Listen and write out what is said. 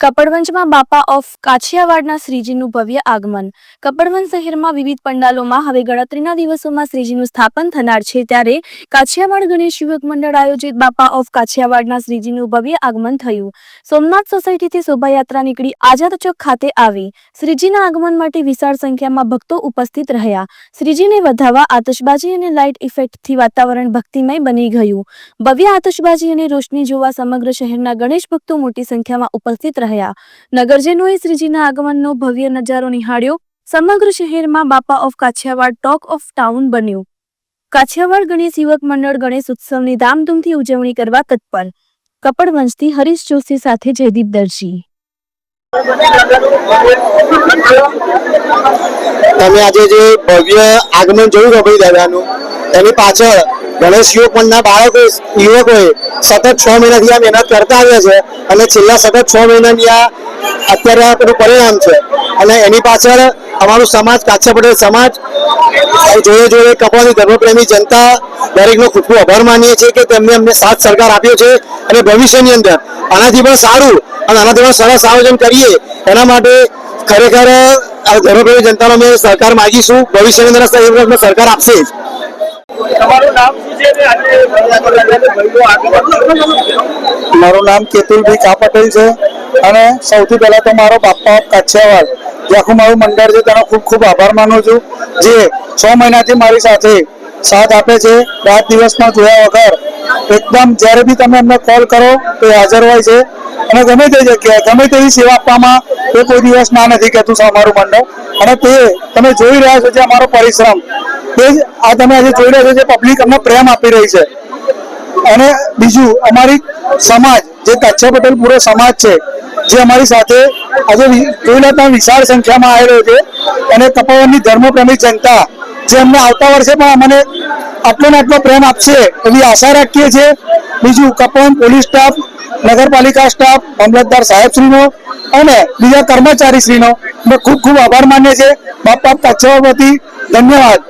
કપડવંજમાં બાપા ઓફ કાછિયાવાડના શ્રીજીનું ભવ્ય આગમન. કપડવંજ શહેરમાં વિવિધ પંડાલોમાં હવે ગણતરીના દિવસોમાં શ્રીજીનું સ્થાપન થનાર છે ત્યારે કાછિયાવાડ ગણેશ યુવક મંડળ આયોજિત બાપા ઓફ કાછિયાવાડના શ્રીજીનું ભવ્ય આગમન થયું. સોમનાથ સોસાયટીથી શોભાયાત્રા નીકળી આઝાદ ચોક ખાતે આવી. શ્રીજીના આગમન માટે વિશાળ સંખ્યામાં ભક્તો ઉપસ્થિત રહ્યા. શ્રીજીને વધાવવા આતશબાજી અને લાઇટ ઇફેક્ટથી વાતાવરણ ભક્તિમય બની ગયું. ભવ્ય આતશબાજી અને રોશની જોવા સમગ્ર શહેરના ગણેશ ભક્તો મોટી સંખ્યામાં ઉપસ્થિત રહ્યા. નગરજનોએ શ્રીજીના આગમનનો ભવ્ય નજારો નિહાળ્યો. સમગ્ર શહેરમાં Bapa of Kachhiyawad talk of town બન્યું. કાછિયાવાડ ગણેશ યુવક મંડળ ગણેશ ઉત્સવની ધામધૂમથી ઉજવણી કરવા તત્પર. કપડવંશથી હરીશ જોશી સાથે જયદીપ દરજી. તમે આજે જે ભવ્ય આગમન જોયું ગભાઈ દાદાનું, એની પાછળ ગણેશ યુવક મંડળના બાળકો, યુવકોએ સતત છ મહિનાથી આ મહેનત કરતા આવ્યા છે અને છેલ્લા સતત છ મહિનાની આ અત્યારે આ બધું પરિણામ છે. અને એની પાછળ અમારું સમાજ કાછા પટેલ સમાજ જોડે જોડે કપાની ધર્મપ્રેમી જનતા દરેકનો ખૂબ ખૂબ આભાર માનીએ છીએ કે તેમને અમને સાથ સરકાર આપ્યો છે અને ભવિષ્યની અંદર આનાથી પણ સારું અને આનાથી પણ સરસ આયોજન કરીએ એના માટે ખરેખર ધર્મપ્રેમી જનતાનો અમે સહકાર માગીશું. ભવિષ્યની અંદર સરકાર આપશે જ. તમારું નામ શું છે મારું નામ કેતુલભાઈ કા પટેલ છે અને સૌથી પહેલા તો મારો બાપા કાછિયાવાડ જે આખું મારું મંડળ છે, તેનો ખૂબ ખૂબ આભાર માનું છું. જે છ મહિનાથી મારી સાથે સાથ આપે છે, રાત દિવસમાં જોયા વગર. એકદમ જ્યારે બી તમે અમને કોલ કરો, તો એ હાજર હોય છે. અને ગમે તે જગ્યાએ, ગમે તેવી સેવા આપવામાં એ કોઈ દિવસ ના નથી કહેતું છે અમારું મંડળ. અને તે તમે જોઈ રહ્યા છો, જે અમારો પરિશ્રમ તે જ આ તમે આજે જોઈ રહ્યા છો જે પબ્લિક અમને પ્રેમ આપી રહી છે. અને બીજું, અમારી સમાજ, જે કચ્છા પટેલ પૂરો સમાજ છે, જે અમારી સાથે આજે પણ વિશાળ સંખ્યામાં આવેલો છે. અને તપોવનની ધર્મપ્રેમી જનતા, જે અમને આવતા વર્ષે પણ અમને આટલો ને આટલો પ્રેમ આપશે એવી આશા રાખીએ છીએ. બીજું, કપોવન પોલીસ સ્ટાફ, નગરપાલિકા સ્ટાફ, મામલતદાર સાહેબશ્રીનો અને બીજા કર્મચારીશ્રીનો અમે ખૂબ ખૂબ આભાર માનીએ છીએ. બાપ બાપ કચ્છા ધન્યવાદ.